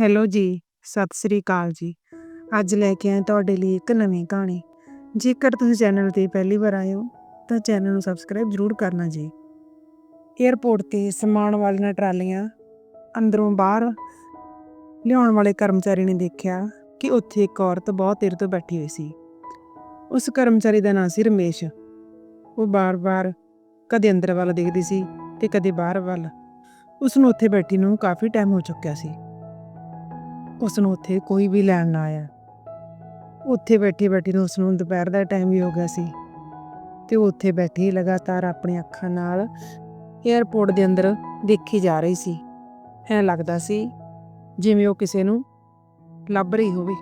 Hello ਜੀ, ਸਤਿ ਸ੍ਰੀ ਅਕਾਲ ਜੀ। ਅੱਜ ਲੈ ਕੇ ਆਏ ਤੁਹਾਡੇ ਲਈ ਇੱਕ ਨਵੀਂ ਕਹਾਣੀ। ਜੇਕਰ ਤੁਸੀਂ ਚੈਨਲ ਤੇ ਪਹਿਲੀ ਵਾਰ ਆਏ ਹੋ ਤਾਂ ਚੈਨਲ ਨੂੰ ਸਬਸਕ੍ਰਾਈਬ ਜ਼ਰੂਰ ਕਰਨਾ ਜੀ। ਏਅਰਪੋਰਟ ਤੇ ਸਮਾਨ ਵਾਲੀਆਂ ਟਰਾਲੀਆਂ ਅੰਦਰੋਂ ਬਾਹਰ ਲਿਆਉਣ ਵਾਲੇ ਕਰਮਚਾਰੀ ਨੇ ਦੇਖਿਆ ਕਿ ਉੱਥੇ ਇੱਕ ਔਰਤ ਬਹੁਤ ਦੇਰ ਤੋਂ ਬੈਠੀ ਹੋਈ ਸੀ। ਉਸ ਕਰਮਚਾਰੀ ਦਾ ਨਾਂ ਸੀ ਰਮੇਸ਼। ਉਹ ਬਾਰ-ਬਾਰ ਕਦੇ ਅੰਦਰ ਵੱਲ ਦੇਖਦੀ ਸੀ ਤੇ ਕਦੇ ਬਾਹਰ ਵੱਲ। ਉਸ ਨੂੰ ਉੱਥੇ ਬੈਠੀ ਨੂੰ ਕਾਫੀ ਟਾਈਮ ਹੋ ਚੁੱਕਿਆ ਸੀ। ਉਸ ਨੂੰ ਉੱਥੇ ਕੋਈ ਵੀ ਲੈਣ ਨਾ ਆਇਆ। ਉੱਥੇ ਬੈਠੀ-ਬੈਠੀ ਨੂੰ ਉਸ ਨੂੰ ਦੁਪਹਿਰ ਦਾ ਟਾਈਮ ਵੀ ਹੋ ਗਿਆ ਸੀ ਤੇ ਉਹ ਉੱਥੇ ਬੈਠੀ ਲਗਾਤਾਰ ਆਪਣੀ ਅੱਖਾਂ ਨਾਲ ਏਅਰਪੋਰਟ ਦੇ ਅੰਦਰ ਦੇਖੀ ਜਾ ਰਹੀ ਸੀ। ਐਂ ਲੱਗਦਾ ਸੀ ਜਿਵੇਂ ਉਹ ਕਿਸੇ ਨੂੰ ਲੱਭ ਰਹੀ ਹੋਵੇ।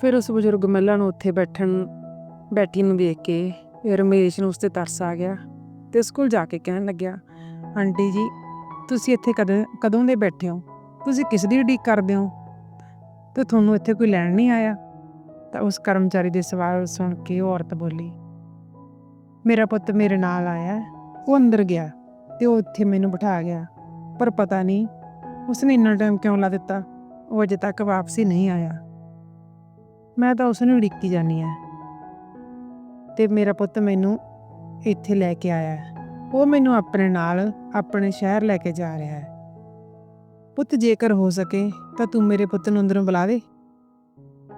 ਫਿਰ ਉਸ ਬਜ਼ੁਰਗ ਮਹਿਲਾ ਨੂੰ ਉੱਥੇ ਬੈਠਣ, ਬੈਠੀ ਨੂੰ ਦੇਖ ਕੇ ਰਮੇਸ਼ ਨੂੰ ਉਸ ਤੇ ਤਰਸ ਆ ਗਿਆ ਤੇ ਉਸ ਕੋਲ ਜਾ ਕੇ ਕਹਿਣ ਲੱਗਿਆ, ਆਂਟੀ ਜੀ ਤੁਸੀਂ ਇੱਥੇ ਕਦੋਂ ਕਦੋਂ ਦੇ ਬੈਠੇ ਹੋ? ਤੁਸੀਂ ਕਿਸ ਦੀ ਉਡੀਕ ਕਰਦੇ ਹੋ? ਤੇ ਤੁਹਾਨੂੰ ਇੱਥੇ ਕੋਈ ਲੈਣ ਨਹੀਂ ਆਇਆ? ਤਾਂ ਉਸ ਕਰਮਚਾਰੀ ਦੇ ਸਵਾਲ ਸੁਣ ਕੇ ਉਹ ਔਰਤ ਬੋਲੀ, ਮੇਰਾ ਪੁੱਤ ਮੇਰੇ ਨਾਲ ਆਇਆ ਉਹ ਅੰਦਰ ਗਿਆ ਤੇ ਉਹ ਇੱਥੇ ਮੈਨੂੰ ਬਿਠਾ ਗਿਆ। ਪਰ ਪਤਾ ਨਹੀਂ ਉਸਨੇ ਇੰਨਾ ਟਾਈਮ ਕਿਉਂ ਲਾ ਦਿੱਤਾ? ਉਹ ਅਜੇ ਤੱਕ ਵਾਪਸੀ ਨਹੀਂ ਆਇਆ। ਮੈਂ ਤਾਂ ਉਸ ਨੂੰ ਉਡੀਕੀ ਜਾਨੀ ਆ ਤੇ ਮੇਰਾ ਪੁੱਤ ਮੈਨੂੰ ਇੱਥੇ ਲੈ ਕੇ ਆਇਆ ਉਹ ਮੈਨੂੰ ਆਪਣੇ ਨਾਲ, ਆਪਣੇ ਸ਼ਹਿਰ ਲੈ ਕੇ ਜਾ ਰਿਹਾ ਹੈ। ਪੁੱਤ, ਜੇਕਰ ਹੋ ਸਕੇ, ਤਾਂ ਤੂੰ ਮੇਰੇ ਪੁੱਤ ਨੂੰ ਅੰਦਰੋਂ ਬੁਲਾ ਦੇ।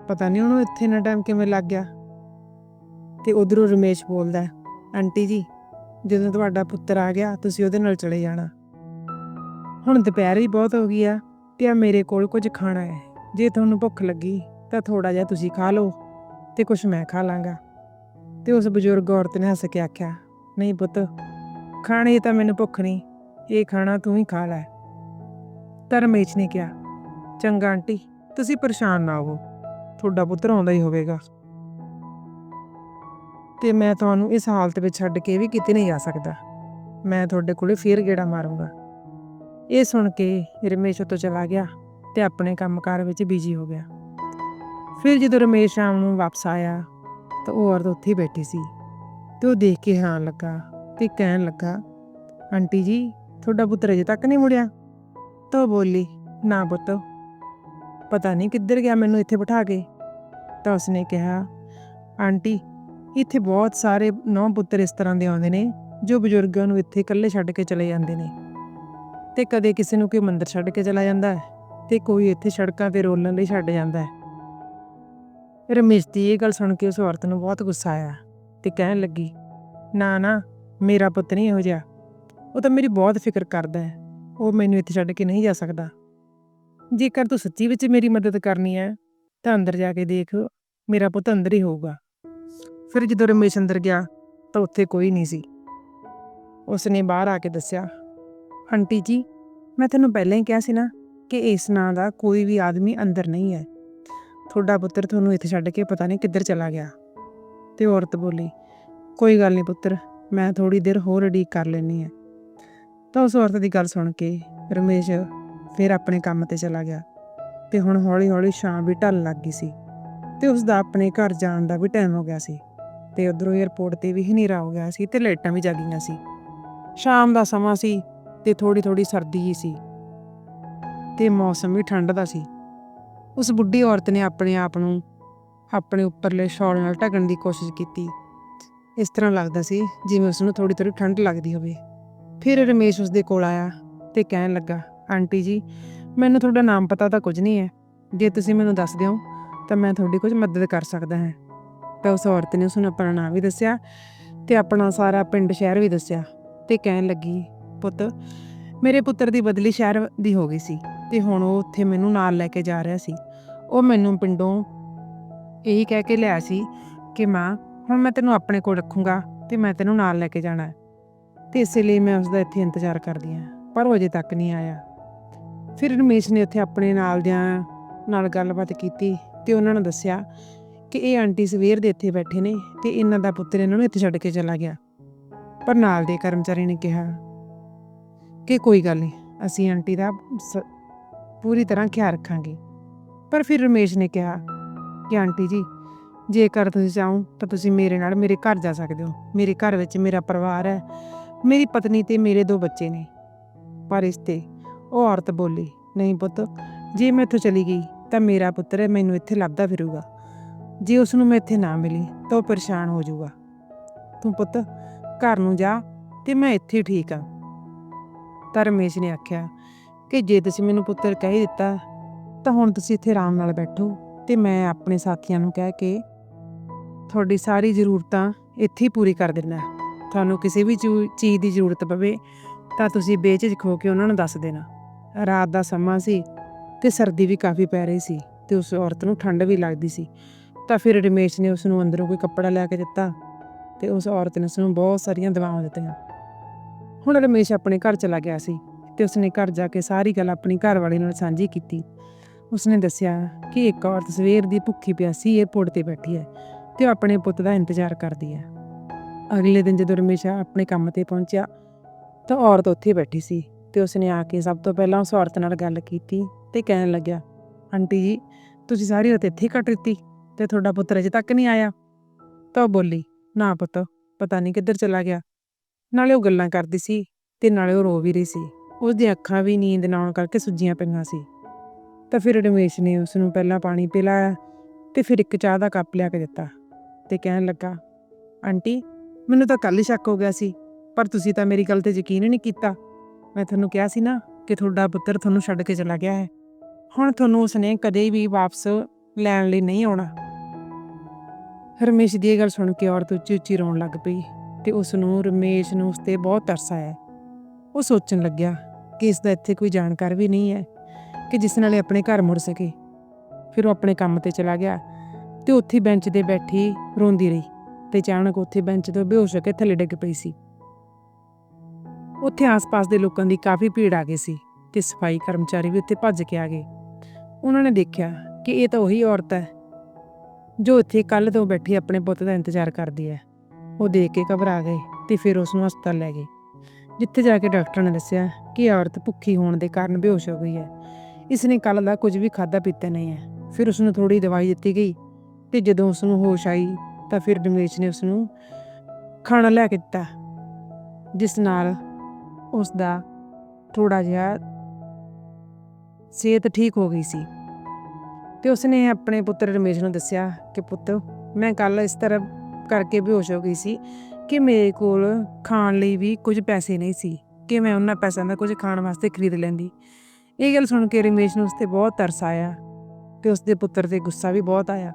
ਪਤਾ ਨਹੀਂ ਉਹਨੂੰ ਇੱਥੇ ਨਾ ਟਾਈਮ ਕਿਵੇਂ ਲੱਗ ਗਿਆ। ਤੇ ਉਧਰੋਂ ਰਮੇਸ਼ ਬੋਲਦਾ ਆਂਟੀ ਜੀ, ਜਦੋਂ ਤੁਹਾਡਾ ਪੁੱਤਰ ਆ ਗਿਆ, ਤੁਸੀਂ ਉਹਦੇ ਨਾਲ ਚਲੇ ਜਾਣਾ। ਹੁਣ ਦੁਪਹਿਰ ਹੀ ਬਹੁਤ ਹੋ ਗਈ ਆ, ਤੇ ਆ ਮੇਰੇ ਕੋਲ ਕੁਝ ਖਾਣਾ ਹੈ। ਜੇ ਤੁਹਾਨੂੰ ਭੁੱਖ ਲੱਗੀ, ਤਾਂ ਥੋੜਾ ਜਿਹਾ ਤੁਸੀਂ ਖਾ ਲਓ, ਤੇ ਕੁਝ ਮੈਂ ਖਾ ਲਾਂਗਾ। ਤੇ ਉਸ ਬਜ਼ੁਰਗ ਔਰਤ ਨੇ ਹੱਸ ਕੇ ਆਖਿਆ, ਨਹੀਂ ਪੁੱਤ ਖਾਣੇ ਤਾਂ ਮੈਨੂੰ ਭੁੱਖ ਨਹੀਂ। ਇਹ ਖਾਣਾ ਤੂੰ ਹੀ ਖਾ ਲੈ। ਤਾਂ ਰਮੇਸ਼ ਨੇ ਕਿਹਾ। ਚੰਗਾ ਆਂਟੀ, ਤੁਸੀਂ ਪਰੇਸ਼ਾਨ ਨਾ ਹੋਵੋ। ਤੁਹਾਡਾ ਪੁੱਤਰ ਆਉਂਦਾ ਹੀ ਹੋਵੇਗਾ। ਤੇ ਮੈਂ ਤੁਹਾਨੂੰ ਇਸ ਹਾਲਤ ਵਿੱਚ ਛੱਡ ਕੇ ਵੀ ਕਿਤੇ ਨਹੀਂ ਜਾ ਸਕਦਾ। ਮੈਂ ਤੁਹਾਡੇ ਕੋਲੇ ਫੇਰ ਗੇੜਾ ਮਾਰੂੰਗਾ। ਇਹ ਸੁਣ ਕੇ ਰਮੇਸ਼ ਉੱਤੋਂ ਚਲਾ ਗਿਆ ਤੇ ਆਪਣੇ ਕੰਮਕਾਰ ਵਿੱਚ ਬਿਜ਼ੀ ਹੋ ਗਿਆ। ਫਿਰ ਜਦੋਂ ਰਮੇਸ਼ ਸ਼ਾਮ ਨੂੰ ਵਾਪਸ ਆਇਆ ਤਾਂ ਉਹ ਔਰਤ ਉੱਥੇ ਹੀ ਬੈਠੀ ਸੀ ਤੇ ਉਹ ਦੇਖ ਕੇ ਹੈਰਾਨ ਲੱਗਾ। ਤੇ ਕਹਿਣ ਲੱਗਾ, ਆਂਟੀ ਜੀ, ਤੁਹਾਡਾ ਪੁੱਤਰ ਅਜੇ ਤੱਕ ਨਹੀਂ ਮੁੜਿਆ? ਤਾਂ ਉਹ ਬੋਲੀ, ਨਾ ਪੁੱਤ, ਪਤਾ ਨਹੀਂ ਕਿੱਧਰ ਗਿਆ ਮੈਨੂੰ ਇੱਥੇ ਬਿਠਾ ਕੇ। ਤਾਂ ਉਸਨੇ ਕਿਹਾ, ਆਂਟੀ, ਇੱਥੇ ਬਹੁਤ ਸਾਰੇ ਨੌ ਪੁੱਤਰ ਇਸ ਤਰ੍ਹਾਂ ਦੇ ਆਉਂਦੇ ਨੇ, ਜੋ ਬਜ਼ੁਰਗਾਂ ਨੂੰ ਇੱਥੇ ਇਕੱਲੇ ਛੱਡ ਕੇ ਚਲੇ ਜਾਂਦੇ ਨੇ। ਤੇ ਕਦੇ ਕਿਸੇ ਨੂੰ ਕੋਈ ਮੰਦਰ ਛੱਡ ਕੇ ਚਲਾ ਜਾਂਦਾ ਹੈ, ਤੇ ਕੋਈ ਇੱਥੇ ਸੜਕਾਂ ਤੇ ਰੋਲਣ ਲਈ ਛੱਡ ਜਾਂਦਾ ਹੈ। ਰਮੇਸ਼ ਦੀ ਇਹ ਗੱਲ ਸੁਣ ਕੇ ਉਸ ਔਰਤ ਨੂੰ ਬਹੁਤ ਗੁੱਸਾ ਆਇਆ ਤੇ ਕਹਿਣ ਲੱਗੀ, ਨਾ ਨਾ ਮੇਰਾ ਪੁੱਤ ਨਹੀਂ ਇਹੋ ਜਿਹਾ। ਉਹ ਤਾਂ ਮੇਰੀ ਬਹੁਤ ਫਿਕਰ ਕਰਦਾ ਹੈ। ਉਹ ਮੈਨੂੰ ਇੱਥੇ ਛੱਡ ਕੇ ਨਹੀਂ ਜਾ ਸਕਦਾ। ਜੇਕਰ ਤੂੰ ਸੱਚੀ ਵਿੱਚ ਮੇਰੀ ਮਦਦ ਕਰਨੀ ਹੈ, ਤਾਂ ਅੰਦਰ ਜਾ ਕੇ ਦੇਖ, ਮੇਰਾ ਪੁੱਤ ਅੰਦਰ ਹੀ ਹੋਊਗਾ। ਫਿਰ ਜਦੋਂ ਰਮੇਸ਼ ਅੰਦਰ ਗਿਆ, ਤਾਂ ਉੱਥੇ ਕੋਈ ਨਹੀਂ ਸੀ। ਉਸਨੇ ਬਾਹਰ ਆ ਕੇ ਦੱਸਿਆ, ਆਂਟੀ ਜੀ, ਮੈਂ ਤੁਹਾਨੂੰ ਪਹਿਲਾਂ ਹੀ ਕਿਹਾ ਸੀ ਨਾ ਕਿ ਇਸ ਨਾਂ ਦਾ ਕੋਈ ਵੀ ਆਦਮੀ ਅੰਦਰ ਨਹੀਂ ਹੈ। ਤੁਹਾਡਾ ਪੁੱਤਰ ਤੁਹਾਨੂੰ ਇੱਥੇ ਛੱਡ ਕੇ ਪਤਾ ਨਹੀਂ ਕਿੱਧਰ ਚਲਾ ਗਿਆ। ਤੇ ਔਰਤ ਬੋਲੀ, ਕੋਈ ਗੱਲ ਨਹੀਂ ਪੁੱਤਰ ਮੈਂ ਥੋੜੀ ਦੇਰ ਹੋਰ ਉਡੀਕ ਕਰ ਲੈਣੀ ਹੈ। ਤਾਂ ਉਸ ਔਰਤ ਦੀ ਗੱਲ ਸੁਣ ਕੇ ਰਮੇਸ਼ ਫਿਰ ਆਪਣੇ ਕੰਮ ਤੇ ਚਲਾ ਗਿਆ ਤੇ ਹੁਣ ਹੌਲੀ-ਹੌਲੀ ਸ਼ਾਮ ਵੀ ਢਲ ਲੱਗ ਗਈ ਸੀ ਤੇ ਉਸ ਦਾ ਆਪਣੇ ਘਰ ਜਾਣ ਦਾ ਵੀ ਟਾਈਮ ਹੋ ਗਿਆ ਸੀ ਤੇ ਉਧਰੋਂ 에ਅਰਪੋਰਟ ਤੇ ਵੀ ਹਨੇਰਾ ਹੋ ਗਿਆ ਸੀ ਤੇ ਲਾਈਟਾਂ ਵੀ ਜਾਗੀਆਂ ਸੀ। ਸ਼ਾਮ ਦਾ ਸਮਾਂ ਸੀ ਤੇ ਥੋੜੀ-ਥੋੜੀ ਸਰਦੀ ਹੀ ਸੀ ਤੇ ਮੌਸਮ ਵੀ ਠੰਡ ਦਾ ਸੀ। ਉਸ ਬੁੱਢੀ ਔਰਤ ਨੇ ਆਪਣੇ ਆਪ ਨੂੰ ਆਪਣੇ ਉੱਪਰਲੇ ਸ਼ਾਲ ਨਾਲ ਢਕਣ ਦੀ ਕੋਸ਼ਿਸ਼ ਕੀਤੀ ਇਸ ਤਰ੍ਹਾਂ ਲੱਗਦਾ ਸੀ ਜਿਵੇਂ ਉਸ ਨੂੰ ਥੋੜੀ ਥੋੜੀ ਠੰਡ ਲੱਗਦੀ ਹੋਵੇ। ਫਿਰ ਰਮੇਸ਼ ਉਸ ਦੇ ਕੋਲ ਆਇਆ ਤੇ ਕਹਿਣ ਲੱਗਾ, ਆਂਟੀ ਜੀ, ਮੈਨੂੰ ਤੁਹਾਡਾ ਨਾਮ ਪਤਾ ਤਾਂ ਕੁਝ ਨਹੀਂ ਹੈ। ਜੇ ਤੁਸੀਂ ਮੈਨੂੰ ਦੱਸ ਦਿਓ, ਤਾਂ ਮੈਂ ਤੁਹਾਡੀ ਕੁਝ ਮਦਦ ਕਰ ਸਕਦਾ ਹਾਂ। ਤਾਂ ਉਸ ਔਰਤ ਨੇ ਉਸ ਨੂੰ ਆਪਣਾ ਨਾਮ ਵੀ ਦੱਸਿਆ ਤੇ ਆਪਣਾ ਸਾਰਾ ਪਿੰਡ ਸ਼ਹਿਰ ਵੀ ਦੱਸਿਆ ਤੇ ਕਹਿਣ ਲੱਗੀ, ਪੁੱਤ, ਮੇਰੇ ਪੁੱਤਰ ਦੀ ਬਦਲੀ ਸ਼ਹਿਰ ਦੀ ਹੋ ਗਈ ਸੀ ਤੇ ਹੁਣ ਉਹ ਉੱਥੇ ਮੈਨੂੰ ਨਾਲ ਲੈ ਕੇ ਜਾ ਰਿਹਾ ਸੀ। ਉਹ ਮੈਨੂੰ ਪਿੰਡੋਂ ਇਹੀ ਕਹਿ ਕੇ ਲਿਆ ਸੀ ਕਿ ਮਾਂ ਹੁਣ ਮੈਂ ਤੈਨੂੰ ਆਪਣੇ ਕੋਲ ਰੱਖੂੰਗਾ ਤੇ ਮੈਂ ਤੈਨੂੰ ਨਾਲ ਲੈ ਕੇ ਜਾਣਾ ਹੈ। ਤੇ ਇਸੇ ਲਈ ਮੈਂ ਉਸ ਦਾ ਇੱਥੇ ਇੰਤਜ਼ਾਰ ਕਰਦੀ ਹਾਂ, ਪਰ ਉਹ ਅਜੇ ਤੱਕ ਨਹੀਂ ਆਇਆ। ਫਿਰ ਰਮੇਸ਼ ਨੇ ਉੱਥੇ ਆਪਣੇ ਨਾਲ ਦਿਆਂ ਨਾਲ ਗੱਲਬਾਤ ਕੀਤੀ ਤੇ ਉਹਨਾਂ ਨੂੰ ਦੱਸਿਆ ਕਿ ਇਹ ਆਂਟੀ ਸਵੇਰ ਦੇ ਇੱਥੇ ਬੈਠੇ ਨੇ ਤੇ ਇਹਨਾਂ ਦਾ ਪੁੱਤਰ ਇਹਨਾਂ ਨੂੰ ਇੱਥੇ ਛੱਡ ਕੇ ਚਲਾ ਗਿਆ। ਪਰ ਨਾਲ ਦੇ ਕਰਮਚਾਰੀ ਨੇ ਕਿਹਾ ਕਿ ਕੋਈ ਗੱਲ ਨਹੀਂ, ਅਸੀਂ ਆਂਟੀ ਦਾ ਸ- ਪੂਰੀ ਤਰ੍ਹਾਂ ਖਿਆਲ ਰੱਖਾਂਗੇ। ਪਰ ਫਿਰ ਰਮੇਸ਼ ਨੇ ਕਿਹਾ ਕਿ ਆਂਟੀ ਜੀ ਜੇਕਰ ਤੁਸੀਂ ਚਾਹੋ ਤਾਂ ਤੁਸੀਂ ਮੇਰੇ ਨਾਲ ਮੇਰੇ ਘਰ ਜਾ ਸਕਦੇ ਹੋ। ਮੇਰੇ ਘਰ ਵਿੱਚ ਮੇਰਾ ਪਰਿਵਾਰ ਹੈ। ਮੇਰੀ ਪਤਨੀ ਤੇ ਮੇਰੇ ਦੋ ਬੱਚੇ ਨੇ। ਪਰ ਇਸ ਤੇ ਉਹ ਔਰਤ ਬੋਲੀ, ਨਹੀਂ ਪੁੱਤ, ਜੇ ਮੈਂ ਇੱਥੋਂ ਚਲੀ ਗਈ ਤਾਂ ਮੇਰਾ ਪੁੱਤਰ ਹੈ, ਮੈਨੂੰ ਇੱਥੇ ਲੱਭਦਾ ਫਿਰੂਗਾ। ਜੇ ਉਸ ਨੂੰ ਮੈਂ ਇੱਥੇ ਨਾ ਮਿਲੀ ਤਾਂ ਉਹ ਪਰੇਸ਼ਾਨ ਹੋ ਜਾਊਗਾ। ਤੂੰ ਪੁੱਤ, ਘਰ ਨੂੰ ਜਾ ਤੇ ਮੈਂ ਇੱਥੇ ਠੀਕ ਆ ਤਾਂ ਰਮੇਸ਼ ਨੇ ਆਖਿਆ, ਕਿ ਜੇ ਤੁਸੀਂ ਮੈਨੂੰ ਪੁੱਤਰ ਕਹਿ ਦਿੱਤਾ ਤਾਂ ਹੁਣ ਤੁਸੀਂ ਇੱਥੇ ਆਰਾਮ ਨਾਲ ਬੈਠੋ ਤੇ ਮੈਂ ਆਪਣੇ ਸਾਥੀਆਂ ਨੂੰ ਕਹਿ ਕੇ ਤੁਹਾਡੀ ਸਾਰੀ ਜ਼ਰੂਰਤਾਂ ਇੱਥੇ ਹੀ ਪੂਰੀ ਕਰ ਦਿੰਦਾ ਤੁਹਾਨੂੰ ਕਿਸੇ ਵੀ ਚੂ- ਚੀਜ਼ ਦੀ ਜ਼ਰੂਰਤ ਪਵੇ ਤਾਂ ਤੁਸੀਂ ਬੇਝਿਜਕ ਹੋ ਕੇ ਉਹਨਾਂ ਨੂੰ ਦੱਸ ਦੇਣਾ। ਰਾਤ ਦਾ ਸਮਾਂ ਸੀ ਤੇ ਸਰਦੀ ਵੀ ਕਾਫੀ ਪੈ ਰਹੀ ਸੀ ਤੇ ਉਸ ਔਰਤ ਨੂੰ ਠੰਡ ਵੀ ਲੱਗਦੀ ਸੀ। ਤਾਂ ਫਿਰ ਰਮੇਸ਼ ਨੇ ਉਸ ਨੂੰ ਅੰਦਰੋਂ ਕੋਈ ਕੱਪੜਾ ਲੈ ਕੇ ਦਿੱਤਾ ਤੇ ਉਸ ਔਰਤ ਨੇ ਉਸ ਨੂੰ ਬਹੁਤ ਸਾਰੀਆਂ ਦਵਾਵਾਂ ਦਿੱਤੀਆਂ। ਹੁਣ ਰਮੇਸ਼ ਆਪਣੇ ਘਰ ਚਲਾ ਗਿਆ ਸੀ ਤੇ ਉਸਨੇ ਘਰ ਜਾ ਕੇ ਸਾਰੀ ਗੱਲ ਆਪਣੀ ਘਰਵਾਲੀ ਨਾਲ ਸਾਂਝੀ ਕੀਤੀ। ਉਸਨੇ ਦੱਸਿਆ ਕਿ ਇੱਕ ਔਰਤ ਸਵੇਰ ਦੀ ਭੁੱਖੀ ਪਿਆਸੀ ਏਅਰਪੋਰਟ ਤੇ ਬੈਠੀ ਹੈ। ਤੇ ਉਹ ਆਪਣੇ ਪੁੱਤ ਦਾ ਇੰਤਜ਼ਾਰ ਕਰਦੀ ਹੈ। ਅਗਲੇ ਦਿਨ ਜਦੋਂ ਰਮੇਸ਼ਾ ਆਪਣੇ ਕੰਮ ਤੇ ਪਹੁੰਚਿਆ, ਤਾਂ ਔਰਤ ਉੱਥੇ ਬੈਠੀ ਸੀ ਤੇ ਉਸਨੇ ਆ ਕੇ ਸਭ ਤੋਂ ਪਹਿਲਾਂ ਉਸ ਔਰਤ ਨਾਲ ਗੱਲ ਕੀਤੀ ਤੇ ਕਹਿਣ ਲੱਗਿਆ, ਆਂਟੀ ਜੀ, ਤੁਸੀਂ ਸਾਰੀ ਰਾਤ ਇੱਥੇ ਕੱਟ ਦਿੱਤੀ ਤੇ ਤੁਹਾਡਾ ਪੁੱਤਰ ਅਜੇ ਤੱਕ ਨਹੀਂ ਆਇਆ? ਤਾਂ ਉਹ ਬੋਲੀ, ਨਾ ਪੁੱਤ, ਪਤਾ ਨਹੀਂ ਕਿੱਧਰ ਚਲਾ ਗਿਆ। ਨਾਲੇ ਉਹ ਗੱਲਾਂ ਕਰਦੀ ਸੀ ਤੇ ਨਾਲੇ ਉਹ ਰੋ ਵੀ ਰਹੀ ਸੀ। ਉਸ ਦੀਆਂ ਅੱਖਾਂ ਵੀ ਨੀਂਦ ਨਾ ਆਉਣ ਕਰਕੇ ਸੁੱਜੀਆਂ ਪਈਆਂ ਸੀ। ਤਾਂ ਫਿਰ ਰਮੇਸ਼ ਨੇ ਉਸ ਨੂੰ ਪਹਿਲਾਂ ਪਾਣੀ ਪਿਲਾਇਆ ਤੇ ਫਿਰ ਇੱਕ ਚਾਹ ਦਾ ਕੱਪ ਲਿਆ ਕੇ ਦਿੱਤਾ। ਤੇ ਕਹਿਣ ਲੱਗਾ, ਆਂਟੀ, ਮੈਨੂੰ ਤਾਂ ਕੱਲ ਹੀ ਸ਼ੱਕ ਹੋ ਗਿਆ ਸੀ, ਪਰ ਤੁਸੀਂ ਤਾਂ ਮੇਰੀ ਗੱਲ ਤੇ ਯਕੀਨ ਹੀ ਨਹੀਂ ਕੀਤਾ। ਮੈਂ ਤੁਹਾਨੂੰ ਕਿਹਾ ਸੀ ਨਾ ਕਿ ਤੁਹਾਡਾ ਪੁੱਤਰ ਤੁਹਾਨੂੰ ਛੱਡ ਕੇ ਚਲਾ ਗਿਆ ਹੈ। ਹੁਣ ਤੁਹਾਨੂੰ ਉਸਨੇ ਕਦੇ ਵੀ ਵਾਪਸ ਲੈਣ ਲਈ ਨਹੀਂ ਆਉਣਾ। ਰਮੇਸ਼ ਦੀ ਇਹ ਗੱਲ ਸੁਣ ਕੇ ਔਰਤ ਉੱਚੀ ਉੱਚੀ ਰੋਣ ਲੱਗ ਪਈ ਤੇ ਉਸ ਨੂੰ ਰਮੇਸ਼ ਨੂੰ ਉਸ ਤੇ ਬਹੁਤ ਤਰਸ ਆਇਆ। ਉਹ ਸੋਚਣ ਲੱਗਿਆ ਕਿ ਇਸ ਦਾ ਇੱਥੇ ਕੋਈ ਜਾਣਕਾਰ ਵੀ ਨਹੀਂ ਹੈ ਕਿ ਜਿਸ ਨਾਲ ਇਹ ਆਪਣੇ ਘਰ ਮੁੜ ਸਕੇ। ਫਿਰ ਉਹ ਆਪਣੇ ਕੰਮ ਤੇ ਚਲਾ ਗਿਆ ਤੇ ਉੱਥੇ ਬੈਂਚ ਤੇ ਬੈਠੀ ਰੋਂਦੀ ਰਹੀ ਤੇ ਅਚਾਨਕ ਉੱਥੇ ਬੈਂਚ ਤੋਂ ਬੇਹੋਸ਼ ਹੋ ਕੇ ਥੱਲੇ ਡਿੱਗ ਪਈ ਸੀ। ਉੱਥੇ ਆਸ-ਪਾਸ ਦੇ ਲੋਕਾਂ ਦੀ ਕਾਫੀ ਭੀੜ ਆ ਗਈ ਸੀ ਤੇ ਸਫ਼ਾਈ ਕਰਮਚਾਰੀ ਵੀ ਉੱਥੇ ਭੱਜ ਕੇ ਆ ਗਏ। ਉਹਨਾਂ ਨੇ ਦੇਖਿਆ ਕਿ ਇਹ ਤਾਂ ਉਹੀ ਔਰਤ ਹੈ ਜੋ ਇੱਥੇ ਕੱਲ ਤੋਂ ਬੈਠੀ ਆਪਣੇ ਪੁੱਤ ਦਾ ਇੰਤਜ਼ਾਰ ਕਰਦੀ ਹੈ। ਉਹ ਦੇਖ ਕੇ ਘਬਰਾ ਗਏ ਤੇ ਫਿਰ ਉਸ ਨੂੰ ਹਸਪਤਾਲ ਲੈ ਗਏ, ਜਿੱਥੇ ਜਾ ਕੇ ਡਾਕਟਰ ਨੇ ਦੱਸਿਆ ਕਿ ਔਰਤ ਭੁੱਖੀ ਹੋਣ ਦੇ ਕਾਰਨ ਬੇਹੋਸ਼ ਹੋ ਗਈ ਹੈ। ਇਸ ਨੇ ਕੱਲ ਦਾ ਕੁਝ ਵੀ ਖਾਦਾ ਪੀਤਾ ਨਹੀਂ ਹੈ। ਫਿਰ ਉਸ ਨੂੰ ਥੋੜੀ ਦਵਾਈ ਦਿੱਤੀ ਗਈ ਤੇ ਜਦੋਂ ਉਸ ਨੂੰ ਹੋਸ਼ ਆਈ ਤਾਂ ਫਿਰ ਰਮੇਸ਼ ਨੇ ਉਸ ਨੂੰ ਖਾਣਾ ਲੈ ਕੇ ਦਿੱਤਾ, ਜਿਸ ਨਾਲ ਉਸ ਦਾ ਥੋੜਾ ਜਿਹਾ ਸਿਹਤ ਠੀਕ ਹੋ ਗਈ ਸੀ। ਤੇ ਉਸਨੇ ਆਪਣੇ ਪੁੱਤਰ ਰਮੇਸ਼ ਨੂੰ ਦੱਸਿਆ ਕਿ ਪੁੱਤ, ਮੈਂ ਕੱਲ ਇਸ ਤਰ੍ਹਾਂ ਕਰਕੇ ਬੇਹੋਸ਼ ਹੋ ਗਈ ਸੀ ਕਿ ਮੇਰੇ ਕੋਲ ਖਾਣ ਲਈ ਵੀ ਕੁਝ ਪੈਸੇ ਨਹੀਂ ਸੀ, ਕਿ ਮੈਂ ਉਹਨਾਂ ਪੈਸਿਆਂ ਦਾ ਕੁਝ ਖਾਣ ਵਾਸਤੇ ਖਰੀਦ ਲੈਂਦੀ। ਇਹ ਗੱਲ ਸੁਣ ਕੇ ਰਮੇਸ਼ ਨੂੰ ਉਸ ਤੇ ਬਹੁਤ ਤਰਸ ਆਇਆ ਤੇ ਉਸ ਦੇ ਪੁੱਤਰ ਤੇ ਗੁੱਸਾ ਵੀ ਬਹੁਤ ਆਇਆ।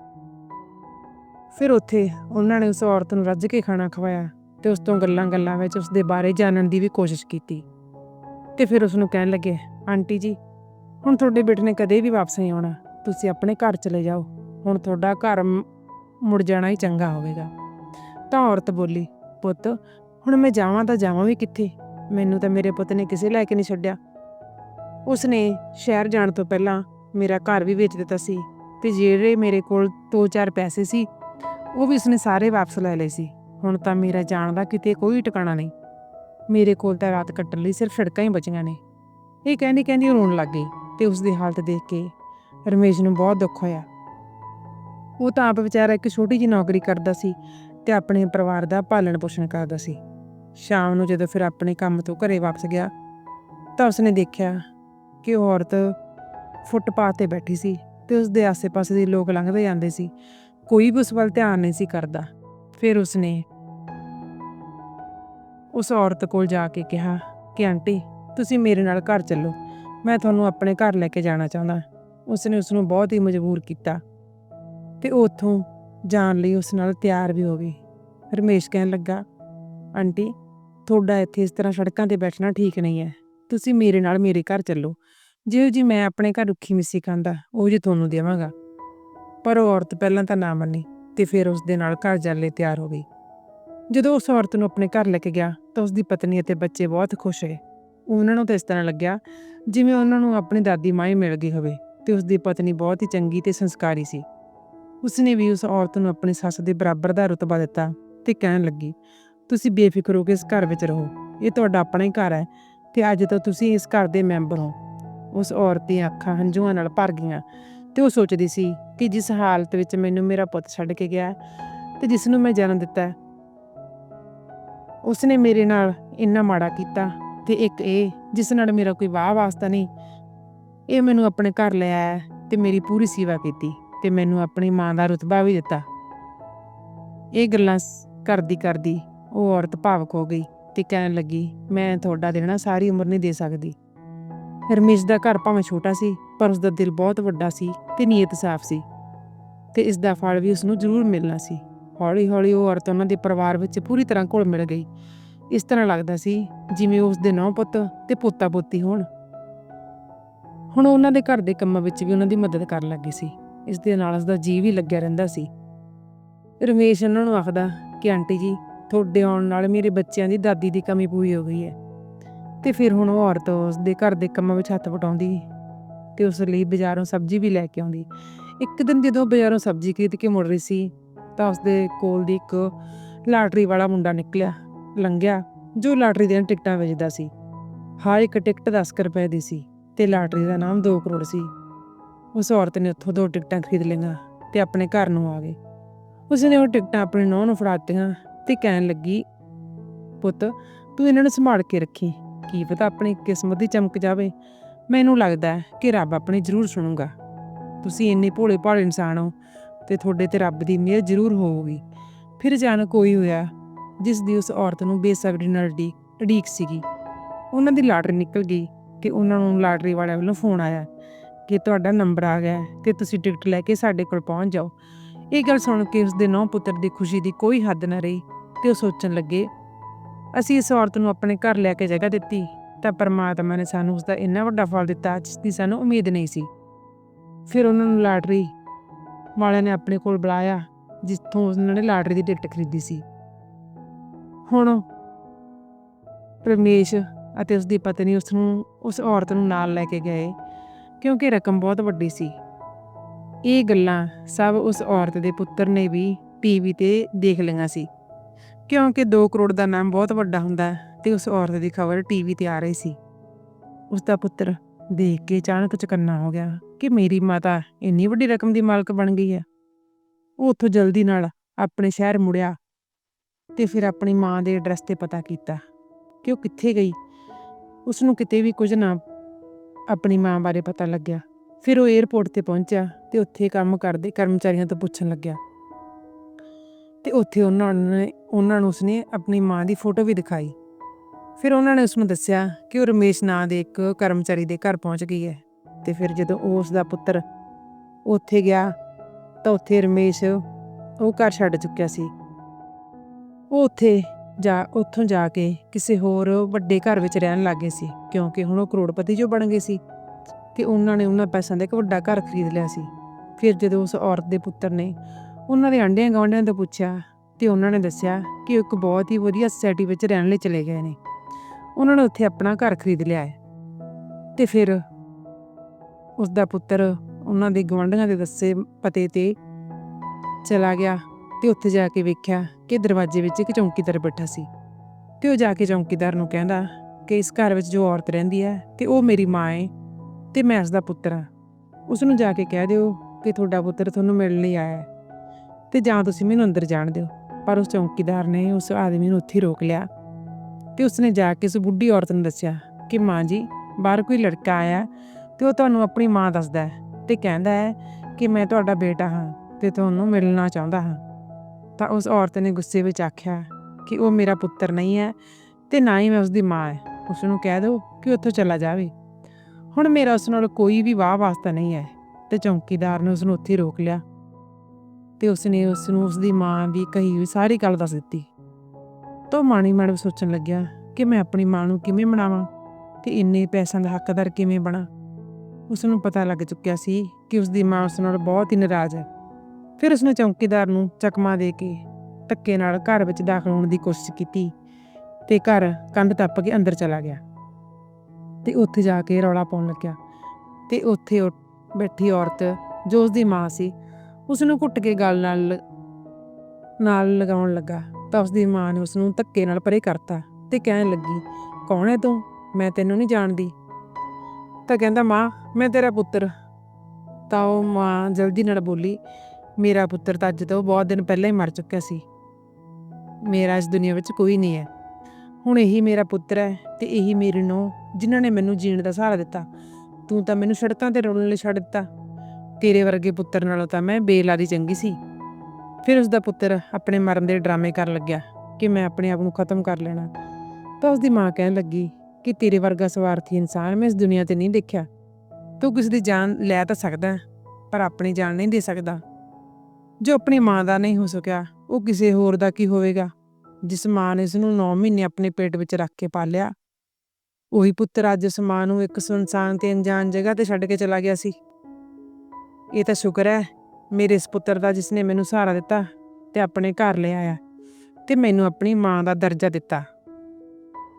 ਫਿਰ ਉੱਥੇ ਉਹਨਾਂ ਨੇ ਉਸ ਔਰਤ ਨੂੰ ਰੱਜ ਕੇ ਖਾਣਾ ਖਵਾਇਆ ਤੇ ਉਸ ਤੋਂ ਗੱਲਾਂ-ਗੱਲਾਂ ਵਿੱਚ ਉਸ ਦੇ ਬਾਰੇ ਜਾਣਨ ਦੀ ਵੀ ਕੋਸ਼ਿਸ਼ ਕੀਤੀ। ਤੇ ਫਿਰ ਉਸ ਨੂੰ ਕਹਿਣ ਲੱਗੇ, ਆਂਟੀ ਜੀ, ਹੁਣ ਤੁਹਾਡੇ ਬੇਟੇ ਨੇ ਕਦੇ ਵੀ ਵਾਪਸ ਨਹੀਂ ਆਉਣਾ। ਤੁਸੀਂ ਆਪਣੇ ਘਰ ਚਲੇ ਜਾਓ। ਹੁਣ ਤੁਹਾਡਾ ਘਰ ਮੁੜ ਜਾਣਾ ਹੀ ਚੰਗਾ ਹੋਵੇਗਾ। ਤਾਂ ਔਰਤ ਬੋਲੀ, ਪੁੱਤ, ਹੁਣ ਮੈਂ ਜਾਵਾਂ ਤਾਂ ਜਾਵਾਂ ਵੀ ਕਿੱਥੇ? ਮੈਨੂੰ ਤਾਂ ਮੇਰੇ ਪੁੱਤ ਨੇ ਕਿਸੇ ਲੈ ਕੇ ਨਹੀਂ ਛੱਡਿਆ। ਉਸਨੇ ਸ਼ਹਿਰ ਜਾਣ ਤੋਂ ਪਹਿਲਾਂ ਮੇਰਾ ਘਰ ਵੀ ਵੇਚ ਦਿੱਤਾ ਸੀ ਤੇ ਜਿਹੜੇ ਮੇਰੇ ਕੋਲ 2-4 ਪੈਸੇ ਸੀ ਉਹ ਵੀ ਉਸਨੇ ਸਾਰੇ ਵਾਪਸ ਲੈ ਲਏ ਸੀ। ਹੁਣ ਤਾਂ ਮੇਰਾ ਜਾਣ ਦਾ ਕਿਤੇ ਕੋਈ ਟਿਕਾਣਾ ਨਹੀਂ। ਮੇਰੇ ਕੋਲ ਤਾਂ ਰਾਤ ਕੱਟਣ ਲਈ ਸਿਰਫ ਸੜਕਾਂ ਹੀ ਬਚੀਆਂ ਨੇ। ਇਹ ਕਹਿੰਦੀ ਕਹਿੰਦੀ ਰੋਣ ਲੱਗ ਗਈ ਤੇ ਉਸ ਦੀ ਹਾਲਤ ਦੇਖ ਕੇ ਰਮੇਸ਼ ਨੂੰ ਬਹੁਤ ਦੁੱਖ ਹੋਇਆ। ਉਹ ਤਾਂ ਆਪ ਵਿਚਾਰਾ ਇੱਕ ਛੋਟੀ ਜਿਹੀ ਨੌਕਰੀ ਕਰਦਾ ਸੀ ਤੇ ਆਪਣੇ ਪਰਿਵਾਰ ਦਾ ਪਾਲਣ ਪੋਸ਼ਣ ਕਰਦਾ ਸੀ। ਸ਼ਾਮ ਨੂੰ ਜਦੋਂ ਫਿਰ ਆਪਣੇ ਕੰਮ ਤੋਂ ਘਰੇ ਵਾਪਸ ਗਿਆ ਤਾਂ ਉਸਨੇ ਦੇਖਿਆ ਕਿ ਉਹ ਔਰਤ ਫੁੱਟਪਾਥ ਤੇ ਬੈਠੀ ਸੀ ਤੇ ਉਸ ਦੇ ਆਸ-ਪਾਸੇ ਦੇ ਲੋਕ ਲੰਘਦੇ ਜਾਂਦੇ ਸੀ। ਕੋਈ ਵੀ ਉਸ ਵੱਲ ਧਿਆਨ ਨਹੀਂ ਸੀ ਕਰਦਾ। ਫਿਰ ਉਸਨੇ ਉਸ ਔਰਤ ਕੋਲ ਜਾ ਕੇ ਕਿਹਾ, ਕਿ ਆਂਟੀ, ਤੁਸੀਂ ਮੇਰੇ ਨਾਲ ਘਰ ਚੱਲੋ। ਮੈਂ ਤੁਹਾਨੂੰ ਆਪਣੇ ਘਰ ਲੈ ਕੇ ਜਾਣਾ ਚਾਹੁੰਦਾ। ਉਸਨੇ ਉਸ ਨੂੰ ਬਹੁਤ ਹੀ ਮਜਬੂਰ ਕੀਤਾ ਤੇ ਉਹ ਉੱਥੋਂ ਜਾਣ ਲਈ ਉਸ ਨਾਲ ਤਿਆਰ ਵੀ ਹੋ ਗਈ। ਰਮੇਸ਼ ਕਹਿਣ ਲੱਗਾ, ਆਂਟੀ, ਤੁਹਾਡਾ ਇੱਥੇ ਇਸ ਤਰ੍ਹਾਂ ਸੜਕਾਂ ਤੇ ਬੈਠਣਾ ਠੀਕ ਨਹੀਂ ਹੈ। ਤੁਸੀਂ ਮੇਰੇ ਨਾਲ ਮੇਰੇ ਘਰ ਚੱਲੋ। ਜਿਹੋ ਜੀ ਮੈਂ ਆਪਣੇ ਘਰ ਰੁੱਖੀ ਮਿੱਸੀ ਖਾਂਦਾ, ਉਹ ਜੀ ਤੁਹਾਨੂੰ ਦੇਵਾਂਗਾ। ਪਰ ਉਹ ਔਰਤ ਪਹਿਲਾਂ ਤਾਂ ਨਾ ਮੰਨੀ ਤੇ ਫਿਰ ਉਸ ਦੇ ਨਾਲ ਘਰ ਜਾਣ ਲਈ ਤਿਆਰ ਹੋ ਗਈ। ਜਦੋਂ ਉਸ ਔਰਤ ਨੂੰ ਆਪਣੇ ਘਰ ਲੈ ਕੇ ਗਿਆ ਤਾਂ ਉਸ ਦੀ ਪਤਨੀ ਅਤੇ ਬੱਚੇ ਬਹੁਤ ਖੁਸ਼ ਹੋਏ। ਉਹਨਾਂ ਨੂੰ ਤਾਂ ਇਸ ਤਰ੍ਹਾਂ ਲੱਗਿਆ ਜਿਵੇਂ ਉਹਨਾਂ ਨੂੰ ਆਪਣੀ ਦਾਦੀ ਮਾਂ ਹੀ ਮਿਲ ਗਈ ਹੋਵੇ ਤੇ ਉਸ ਦੀ ਪਤਨੀ ਬਹੁਤ ਹੀ ਚੰਗੀ ਤੇ ਸੰਸਕਾਰੀ ਸੀ। ਉਸਨੇ ਵੀ ਉਸ ਔਰਤ ਨੂੰ ਆਪਣੀ ਸੱਸ ਦੇ ਬਰਾਬਰ ਦਾ ਰੁਤਬਾ ਦਿੱਤਾ ਤੇ ਕਹਿਣ ਲੱਗੀ, ਤੁਸੀਂ ਬੇਫਿਕਰ ਹੋ ਕੇ ਇਸ ਘਰ ਵਿੱਚ ਰਹੋ। ਇਹ ਤੁਹਾਡਾ ਆਪਣਾ ਹੀ ਘਰ ਹੈ ਤੇ ਅੱਜ ਤੋਂ ਤੁਸੀਂ ਇਸ ਘਰ ਦੇ ਮੈਂਬਰ ਹੋ। ਉਸ ਔਰਤ ਦੀਆਂ ਅੱਖਾਂ ਹੰਝੂਆਂ ਨਾਲ ਭਰ ਗਈਆਂ ਤੇ ਉਹ ਸੋਚਦੀ ਸੀ ਕਿ ਜਿਸ ਹਾਲਤ ਵਿੱਚ ਮੈਨੂੰ ਮੇਰਾ ਪੁੱਤ ਛੱਡ ਕੇ ਗਿਆ ਤੇ ਜਿਸ ਨੂੰ ਮੈਂ ਜਨਮ ਦਿੱਤਾ ਉਸਨੇ ਮੇਰੇ ਨਾਲ ਇੰਨਾ ਮਾੜਾ ਕੀਤਾ ਤੇ ਇੱਕ ਇਹ, ਜਿਸ ਨਾਲ ਮੇਰਾ ਕੋਈ ਵਾਹ ਵਾਸਤਾ ਨਹੀਂ, ਇਹ ਮੈਨੂੰ ਆਪਣੇ ਘਰ ਲੈ ਆਇਆ ਤੇ ਮੇਰੀ ਪੂਰੀ ਸੇਵਾ ਕੀਤੀ ਤੇ ਮੈਨੂੰ ਆਪਣੀ ਮਾਂ ਦਾ ਰੁਤਬਾ ਵੀ ਦਿੱਤਾ। ਇਹ ਗੱਲਾਂ ਕਰਦੀ ਕਰਦੀ ਉਹ ਔਰਤ ਭਾਵਕ ਹੋ ਗਈ ਤੇ ਕਹਿਣ ਲੱਗੀ, ਮੈਂ ਤੁਹਾਡਾ ਦੇਣਾ ਸਾਰੀ ਉਮਰ ਨਹੀਂ ਦੇ ਸਕਦੀ। ਰਮੇਸ਼ ਦਾ ਘਰ ਭਾਵੇਂ ਛੋਟਾ ਸੀ, ਪਰ ਉਸ ਦਾ ਦਿਲ ਬਹੁਤ ਵੱਡਾ ਸੀ ਤੇ ਨੀਅਤ ਸਾਫ਼ ਸੀ ਤੇ ਇਸ ਦਾ ਫਲ ਵੀ ਉਸ ਨੂੰ ਜ਼ਰੂਰ ਮਿਲਣਾ ਸੀ। ਹੌਲੀ ਹੌਲੀ ਉਹ ਔਰਤ ਉਹਨਾਂ ਦੇ ਪਰਿਵਾਰ ਵਿੱਚ ਪੂਰੀ ਤਰ੍ਹਾਂ ਘੁਲ ਮਿਲ ਗਈ। ਇਸ ਤਰ੍ਹਾਂ ਲੱਗਦਾ ਸੀ ਜਿਵੇਂ ਉਸ ਦੇ ਨੌ ਪੁੱਤ ਤੇ ਪੋਤਾ ਪੋਤੀ ਹੋਣ। ਹੁਣ ਉਹਨਾਂ ਦੇ ਘਰ ਦੇ ਕੰਮਾਂ ਵਿੱਚ ਵੀ ਉਹਨਾਂ ਦੀ ਮਦਦ ਕਰਨ ਲੱਗੀ ਸੀ। ਇਸ ਦੇ ਨਾਲ ਉਸ ਦਾ ਜੀਵ ਵੀ ਲੱਗਿਆ ਰਹਿੰਦਾ ਸੀ। ਰਮੇਸ਼ ਉਹਨਾਂ ਨੂੰ ਆਖਦਾ, ਕਿ ਆਂਟੀ ਜੀ, ਤੁਹਾਡੇ ਆਉਣ ਨਾਲ ਮੇਰੇ ਬੱਚਿਆਂ ਦੀ ਦਾਦੀ ਦੀ ਕਮੀ ਪੂਰੀ ਹੋ ਗਈ ਹੈ। ਤੇ ਫਿਰ ਹੁਣ ਉਹ ਔਰਤ ਉਸ ਦੇ ਘਰ ਦੇ ਕੰਮਾਂ ਵਿੱਚ ਹੱਥ ਵਟਾਉਂਦੀ ਤੇ ਉਸ ਲਈ ਬਾਜ਼ਾਰੋਂ ਸਬਜ਼ੀ ਵੀ ਲੈ ਕੇ ਆਉਂਦੀ। ਇੱਕ ਦਿਨ ਜਦੋਂ ਬਾਜ਼ਾਰੋਂ ਸਬਜ਼ੀ ਖਰੀਦ ਕੇ ਮੁੜ ਰਹੀ ਸੀ, ਤਾਂ ਉਸ ਦੇ ਕੋਲ ਦੀ ਇੱਕ ਲਾਟਰੀ ਵਾਲਾ ਮੁੰਡਾ ਨਿਕਲਿਆ, ਲੰਘਿਆ, ਜੋ ਲਾਟਰੀ ਦੀਆਂ ਟਿਕਟਾਂ ਵੇਚਦਾ ਸੀ। ਹਰ ਇੱਕ ਟਿਕਟ 10 ਰੁਪਏ ਦੀ ਸੀ ਤੇ ਲਾਟਰੀ ਦਾ ਨਾਮ 2 ਕਰੋੜ ਸੀ। ਉਸ ਔਰਤ ਨੇ ਉੱਥੋਂ ਦੋ ਟਿਕਟਾਂ ਖਰੀਦ ਲਈਆਂ ਤੇ ਆਪਣੇ ਘਰ ਨੂੰ ਆ ਗਈ। ਉਸਨੇ ਉਹ ਟਿਕਟਾਂ ਆਪਣੀ ਨੂੰਹ ਨੂੰ ਫੜਾਤੀਆਂ ਤੇ ਕਹਿਣ ਲੱਗੀ, ਪੁੱਤ, ਤੂੰ ਇਹਨਾਂ ਨੂੰ ਸੰਭਾਲ ਕੇ ਰੱਖੀ। ਕੀ ਪਤਾ ਆਪਣੀ ਕਿਸਮਤ ਦੀ ਚਮਕ ਜਾਵੇ ਮੈਨੂੰ ਲੱਗਦਾ ਹੈ ਕਿ ਰੱਬ ਆਪਣੀ ਜ਼ਰੂਰ ਸੁਣੂਗਾ। ਤੁਸੀਂ ਇੰਨੇ ਭੋਲੇ ਭਾਲੇ ਇਨਸਾਨ ਹੋ ਤੇ ਤੁਹਾਡੇ ਤੇ ਰੱਬ ਦੀ ਮਿਹਰ ਜ਼ਰੂਰ ਹੋਊਗੀ। ਫਿਰ ਅਚਾਨਕ ਕੋਈ ਹੋਇਆ ਜਿਸ ਦੀ ਉਸ ਔਰਤ ਨੂੰ ਬੇਸਬਰੀ ਨਾਲ ਡੀ ਢੀਕ ਸੀਗੀ। ਉਹਨਾਂ ਦੀ ਲਾਟਰੀ ਨਿਕਲ ਗਈ ਤੇ ਉਹਨਾਂ ਨੂੰ ਲਾਟਰੀ ਵਾਲਿਆਂ ਵੱਲੋਂ ਫੋਨ ਆਇਆ ਕਿ ਤੁਹਾਡਾ ਨੰਬਰ ਆ ਗਿਆ ਹੈ ਤੇ ਤੁਸੀਂ ਟਿਕਟ ਲੈ ਕੇ ਸਾਡੇ ਕੋਲ ਪਹੁੰਚ ਜਾਓ। ਇਹ ਗੱਲ ਸੁਣ ਕੇ ਉਸ ਦੇ ਨੌ ਪੁੱਤਰ ਦੀ ਖੁਸ਼ੀ ਦੀ ਕੋਈ ਹੱਦ ਨਾ ਰਹੀ ਤੇ ਉਹ ਸੋਚਣ ਲੱਗੇ, ਅਸੀਂ ਇਸ ਔਰਤ ਨੂੰ ਆਪਣੇ ਘਰ ਲੈ ਕੇ ਜਗ੍ਹਾ ਦਿੱਤੀ ਤਾਂ ਪਰਮਾਤਮਾ ਨੇ ਸਾਨੂੰ ਉਸ ਦਾ ਇੰਨਾ ਵੱਡਾ ਫਲ ਦਿੱਤਾ ਜਿਸ ਦੀ ਸਾਨੂੰ ਉਮੀਦ ਨਹੀਂ ਸੀ। ਫਿਰ ਉਹਨਾਂ ਨੂੰ ਲਾਟਰੀ ਵਾਲਿਆਂ ਨੇ ਆਪਣੇ ਕੋਲ ਬੁਲਾਇਆ, ਜਿੱਥੋਂ ਉਹਨਾਂ ਨੇ ਲਾਟਰੀ ਦੀ ਟਿਕਟ ਖਰੀਦੀ ਸੀ। ਹੁਣ ਰਮੇਸ਼ ਅਤੇ ਉਸ ਦੀ ਪਤਨੀ ਉਸ ਨੂੰ ਉਸ ਔਰਤ ਨੂੰ ਨਾਲ ਲੈ ਕੇ ਗਏ, ਕਿਉਂਕਿ ਰਕਮ ਬਹੁਤ ਵੱਡੀ ਸੀ। ਇਹ ਗੱਲਾਂ ਸਭ ਉਸ ਔਰਤ ਦੇ ਪੁੱਤਰ ਨੇ ਵੀ ਟੀਵੀ ਤੇ ਦੇਖ ਲਈਆਂ ਸੀ, ਕਿਉਂਕਿ 2 ਕਰੋੜ ਦਾ ਨਾਮ ਬਹੁਤ ਵੱਡਾ ਹੁੰਦਾ ਤੇ ਉਸ ਔਰਤ ਦੀ ਖਬਰ ਟੀਵੀ ਤੇ ਆ ਰਹੀ ਸੀ। ਉਸ ਦਾ ਪੁੱਤਰ ਦੇਖ ਕੇ ਅਚਾਨਕ ਚਕੰਨਾ ਹੋ ਗਿਆ ਕਿ ਮੇਰੀ ਮਾਤਾ ਇੰਨੀ ਵੱਡੀ ਰਕਮ ਦੀ ਮਾਲਕ ਬਣ ਗਈ ਹੈ। ਉਹ ਉੱਥੋਂ ਜਲਦੀ ਨਾਲ ਆਪਣੇ ਸ਼ਹਿਰ ਮੁੜਿਆ ਤੇ ਫਿਰ ਆਪਣੀ ਮਾਂ ਦੇ ਐਡਰੈਸ ਤੇ ਪਤਾ ਕੀਤਾ ਕਿ ਉਹ ਕਿੱਥੇ ਗਈ। ਉਸ ਨੂੰ ਕਿਤੇ ਵੀ ਕੁਝ ਨਾ ਆਪਣੀ ਮਾਂ ਬਾਰੇ ਪਤਾ ਲੱਗਿਆ। ਫਿਰ ਉਹ 에ਅਰਪੋਰਟ ਤੇ ਪਹੁੰਚਿਆ ਤੇ ਉੱਥੇ ਕੰਮ ਕਰਦੇ ਕਰਮਚਾਰੀਆਂ ਤੋਂ ਪੁੱਛਣ ਲੱਗਿਆ। ਤੇ ਉੱਥੇ ਉਹਨਾਂ ਨੇ, ਉਹਨਾਂ ਨੂੰ ਉਸਨੇ ਆਪਣੀ ਮਾਂ ਦੀ ਫੋਟੋ ਵੀ ਦਿਖਾਈ। ਫਿਰ ਉਹਨਾਂ ਨੇ ਉਸ ਨੂੰ ਦੱਸਿਆ ਕਿ ਉਹ ਰਮੇਸ਼ ਨਾਂ ਦੇ ਇੱਕ ਕਰਮਚਾਰੀ ਦੇ ਘਰ ਪਹੁੰਚ ਗਈ ਹੈ। ਤੇ ਫਿਰ ਜਦੋਂ ਉਹ ਉਸ ਦਾ ਪੁੱਤਰ ਉੱਥੇ ਗਿਆ, ਤਾਂ ਉੱਥੇ ਰਮੇਸ਼ ਉਹ ਘਰ ਛੱਡ ਚੁੱਕਿਆ ਸੀ। ਉਹ ਉੱਥੇ ਜਾ, ਉੱਥੋਂ ਜਾ ਕੇ ਕਿਸੇ ਹੋਰ ਵੱਡੇ ਘਰ ਵਿੱਚ ਰਹਿਣ ਲੱਗ ਗਏ ਸੀ, ਕਿਉਂਕਿ ਹੁਣ ਉਹ ਕਰੋੜਪਤੀ ਜੋ ਬਣ ਗਏ ਸੀ, ਤੇ ਉਹਨਾਂ ਨੇ ਉਹਨਾਂ ਪੈਸਿਆਂ ਦਾ ਇੱਕ ਵੱਡਾ ਘਰ ਖਰੀਦ ਲਿਆ ਸੀ। ਫਿਰ ਜਦੋਂ ਉਸ ਔਰਤ ਦੇ ਪੁੱਤਰ ਨੇ ਉਹਨਾਂ ਦੇ ਆਂਢੀਆਂ ਗੁਆਂਢੀਆਂ ਤੋਂ ਪੁੱਛਿਆ, ਤੇ ਉਹਨਾਂ ਨੇ ਦੱਸਿਆ ਕਿ ਉਹ ਇੱਕ ਬਹੁਤ ਹੀ ਵਧੀਆ ਸੋਸਾਇਟੀ ਵਿੱਚ ਰਹਿਣ ਲਈ ਚਲੇ ਗਏ ਨੇ। ਉਹਨਾਂ ਨੇ ਉੱਥੇ ਆਪਣਾ ਘਰ ਖਰੀਦ ਲਿਆ ਹੈ। ਤੇ ਫਿਰ ਉਸ ਦਾ ਪੁੱਤਰ ਉਹਨਾਂ ਦੇ ਗੁਆਂਢੀਆਂ ਦੇ ਦੱਸੇ ਪਤੇ ਤੇ ਚਲਾ ਗਿਆ ਤੇ ਉੱਥੇ ਜਾ ਕੇ ਵੇਖਿਆ ਕਿ ਦਰਵਾਜ਼ੇ ਵਿੱਚ ਇੱਕ ਚੌਂਕੀਦਾਰ ਬੈਠਾ ਸੀ। ਤੇ ਉਹ ਜਾ ਕੇ ਚੌਂਕੀਦਾਰ ਨੂੰ ਕਹਿੰਦਾ ਕਿ ਇਸ ਘਰ ਵਿੱਚ ਜੋ ਔਰਤ ਰਹਿੰਦੀ ਹੈ ਤੇ ਉਹ ਮੇਰੀ ਮਾਂ ਹੈ ਤੇ ਮੈਂ ਉਸ ਦਾ ਪੁੱਤਰ ਹਾਂ। ਉਸ ਨੂੰ ਜਾ ਕੇ ਕਹਿ ਦਿਓ ਕਿ ਤੁਹਾਡਾ ਪੁੱਤਰ ਤੁਹਾਨੂੰ ਮਿਲਣ ਲਈ ਆਇਆ ਹੈ ਤੇ ਜਾਂ ਤੁਸੀਂ ਮੈਨੂੰ ਅੰਦਰ ਜਾਣ ਦਿਓ। ਪਰ ਉਸ ਚੌਂਕੀਦਾਰ ਨੇ ਉਸ ਆਦਮੀ ਨੂੰ ਉੱਥੇ ਹੀ ਰੋਕ ਲਿਆ ਤੇ ਉਸਨੇ ਜਾ ਕੇ ਉਸ ਬੁੱਢੀ ਔਰਤ ਨੂੰ ਦੱਸਿਆ ਕਿ ਮਾਂ ਜੀ, ਬਾਹਰ ਕੋਈ ਲੜਕਾ ਆਇਆ ਤੇ ਉਹ ਤੁਹਾਨੂੰ ਆਪਣੀ ਮਾਂ ਦੱਸਦਾ ਹੈ ਤੇ ਕਹਿੰਦਾ ਹੈ ਕਿ ਮੈਂ ਤੁਹਾਡਾ ਬੇਟਾ ਹਾਂ ਤੇ ਤੁਹਾਨੂੰ ਮਿਲਣਾ ਚਾਹੁੰਦਾ ਹਾਂ। ਤਾਂ ਉਸ ਔਰਤ ਨੇ ਗੁੱਸੇ ਵਿੱਚ ਆਖਿਆ ਕਿ ਉਹ ਮੇਰਾ ਪੁੱਤਰ ਨਹੀਂ ਹੈ ਤੇ ਨਾ ਹੀ ਮੈਂ ਉਸ ਦੀ ਮਾਂ ਹੈ। ਉਸ ਨੂੰ ਕਹਿ ਦਿਓ ਕਿ ਉੱਥੋਂ ਚਲਾ ਜਾਵੇ। ਹੁਣ ਮੇਰਾ ਉਸ ਨਾਲ ਕੋਈ ਵੀ ਵਾਹ ਵਾਸਤਾ ਨਹੀਂ ਹੈ ਤੇ ਚੌਂਕੀਦਾਰ ਨੇ ਉਸ ਨੂੰ ਉੱਥੇ ਰੋਕ ਲਿਆ ਤੇ ਉਸਨੇ ਉਸ ਨੂੰ ਉਸ ਦੀ ਮਾਂ ਵੀ ਕਹੀ ਹੋਈ ਸਾਰੀ ਗੱਲ ਦੱਸ ਦਿੱਤੀ। ਤਾਂ ਉਹ ਮਾਣੀ ਮਾਣ ਸੋਚਣ ਲੱਗਿਆ ਕਿ ਮੈਂ ਆਪਣੀ ਮਾਂ ਨੂੰ ਕਿਵੇਂ ਮਨਾਵਾਂ ਤੇ ਇੰਨੇ ਪੈਸਿਆਂ ਦਾ ਹੱਕਦਾਰ ਕਿਵੇਂ ਬਣਾ। ਉਸ ਨੂੰ ਪਤਾ ਲੱਗ ਚੁੱਕਿਆ ਸੀ ਕਿ ਉਸ ਦੀ ਮਾਂ ਉਸ ਨਾਲ ਬਹੁਤ ਹੀ ਨਾਰਾਜ਼ ਹੈ। ਫਿਰ ਉਸਨੇ ਚੌਂਕੀਦਾਰ ਨੂੰ ਚਕਮਾ ਦੇ ਕੇ ਧੱਕੇ ਨਾਲ ਘਰ ਵਿੱਚ ਦਾਖਲ ਹੋਣ ਦੀ ਕੋਸ਼ਿਸ਼ ਕੀਤੀ ਤੇ ਘਰ ਕੰਧ ਟੱਪ ਕੇ ਅੰਦਰ ਚਲਾ ਗਿਆ ਤੇ ਉੱਥੇ ਜਾ ਕੇ ਰੌਲਾ ਪਾਉਣ ਲੱਗਿਆ ਤੇ ਉੱਥੇ ਬੈਠੀ ਔਰਤ ਜੋ ਉਸ ਦੀ ਮਾਂ ਸੀ ਉਸ ਨੂੰ ਘੁੱਟ ਕੇ ਗੱਲ ਨਾਲ ਨਾਲ ਲਗਾਉਣ ਲੱਗਾ। ਤਾਂ ਉਸ ਦੀ ਮਾਂ ਨੇ ਉਸ ਨੂੰ ਧੱਕੇ ਨਾਲ ਪਰੇ ਕਰਤਾ ਤੇ ਕਹਿਣ ਲੱਗੀ, ਕੌਣ ਹੈ ਤੂੰ? ਮੈਂ ਤੈਨੂੰ ਨਹੀਂ ਜਾਣਦੀ। ਤਾਂ ਕਹਿੰਦਾ, ਮਾਂ, ਮੈਂ ਤੇਰਾ ਪੁੱਤਰ। ਤਾਂ ਉਹ ਮਾਂ ਜਲਦੀ ਨਾਲ ਬੋਲੀ, ਮੇਰਾ ਪੁੱਤਰ ਤਾਂ ਅੱਜ ਤੋਂ ਬਹੁਤ ਦਿਨ ਪਹਿਲਾਂ ਹੀ ਮਰ ਚੁੱਕਿਆ ਸੀ। ਮੇਰਾ ਇਸ ਦੁਨੀਆ ਵਿੱਚ ਕੋਈ ਨਹੀਂ ਹੈ। ਹੁਣ ਇਹੀ ਮੇਰਾ ਪੁੱਤਰ ਹੈ ਤੇ ਇਹੀ ਮੇਰੀ ਨੂੰਹ, ਜਿਨ੍ਹਾਂ ਨੇ ਮੈਨੂੰ ਜੀਣ ਦਾ ਸਹਾਰਾ ਦਿੱਤਾ। ਤੂੰ ਤਾਂ ਮੈਨੂੰ ਸੜਕਾਂ ਤੇ ਰੋਲਣ ਲਈ ਛੱਡ ਦਿੱਤਾ। ਤੇਰੇ ਵਰਗੇ ਪੁੱਤਰ ਨਾਲੋਂ ਤਾਂ ਮੈਂ ਬੇਲਾਰੀ ਚੰਗੀ ਸੀ। ਫਿਰ ਉਸ ਦਾ ਪੁੱਤਰ ਆਪਣੇ ਮਰਨ ਦੇ ਡਰਾਮੇ ਕਰਨ ਲੱਗਿਆ ਕਿ ਮੈਂ ਆਪਣੇ ਆਪ ਨੂੰ ਖਤਮ ਕਰ ਲੈਣਾ। ਤਾਂ ਉਸ ਦੀ ਮਾਂ ਕਹਿਣ ਲੱਗੀ ਕਿ ਤੇਰੇ ਵਰਗਾ ਸਵਾਰਥੀ ਇਨਸਾਨ ਮੈਂ ਇਸ ਦੁਨੀਆ ਤੇ ਨਹੀਂ ਦੇਖਿਆ। ਤੂੰ ਕਿਸੇ ਦੀ ਜਾਨ ਲੈ ਤਾਂ ਸਕਦਾ, ਪਰ ਆਪਣੀ ਜਾਨ ਨਹੀਂ ਦੇ ਸਕਦਾ। ਜੋ ਆਪਣੀ ਮਾਂ ਦਾ ਨਹੀਂ ਹੋ ਸਕਿਆ, ਉਹ ਕਿਸੇ ਹੋਰ ਦਾ ਕੀ ਹੋਵੇਗਾ, ਜਿਸ ਮਾਂ ਨੇ ਇਸ ਨੂੰ 9 ਮਹੀਨੇ ਆਪਣੇ ਪੇਟ ਵਿੱਚ ਰੱਖ ਕੇ ਪਾਲਿਆ। ਉਹੀ ਪੁੱਤਰ ਅੱਜ ਉਸ ਮਾਂ ਨੂੰ ਇੱਕ ਸੁਨਸਾਨ ਤੇ ਅਣਜਾਣ ਜਗ੍ਹਾ ਤੇ ਛੱਡ ਕੇ ਚਲਾ ਗਿਆ ਸੀ। ਇਹ ਤਾਂ ਸ਼ੁਕਰ ਹੈ ਮੇਰੇ ਇਸ ਪੁੱਤਰ ਦਾ ਜਿਸ ਨੇ ਮੈਨੂੰ ਸਹਾਰਾ ਦਿੱਤਾ ਤੇ ਆਪਣੇ ਘਰ ਲੈ ਆਇਆ ਤੇ ਮੈਨੂੰ ਆਪਣੀ ਮਾਂ ਦਾ ਦਰਜਾ ਦਿੱਤਾ।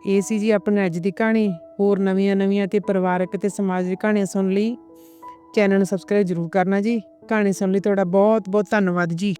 ਇਹ ਸੀ ਜੀ ਆਪਣੀ ਅੱਜ ਦੀ ਕਹਾਣੀ। ਹੋਰ ਨਵੀਆਂ ਨਵੀਆਂ ਤੇ ਪਰਿਵਾਰਕ ਤੇ ਸਮਾਜਿਕ ਕਹਾਣੀਆਂ ਸੁਣ ਲਈ ਚੈਨਲ ਨੂੰ ਸਬਸਕ੍ਰਾਈਬ ਜ਼ਰੂਰ ਕਰਨਾ ਜੀ। ਕਹਾਣੀ ਸੁਣ ਲਈ ਤੁਹਾਡਾ ਬਹੁਤ ਬਹੁਤ ਧੰਨਵਾਦ ਜੀ।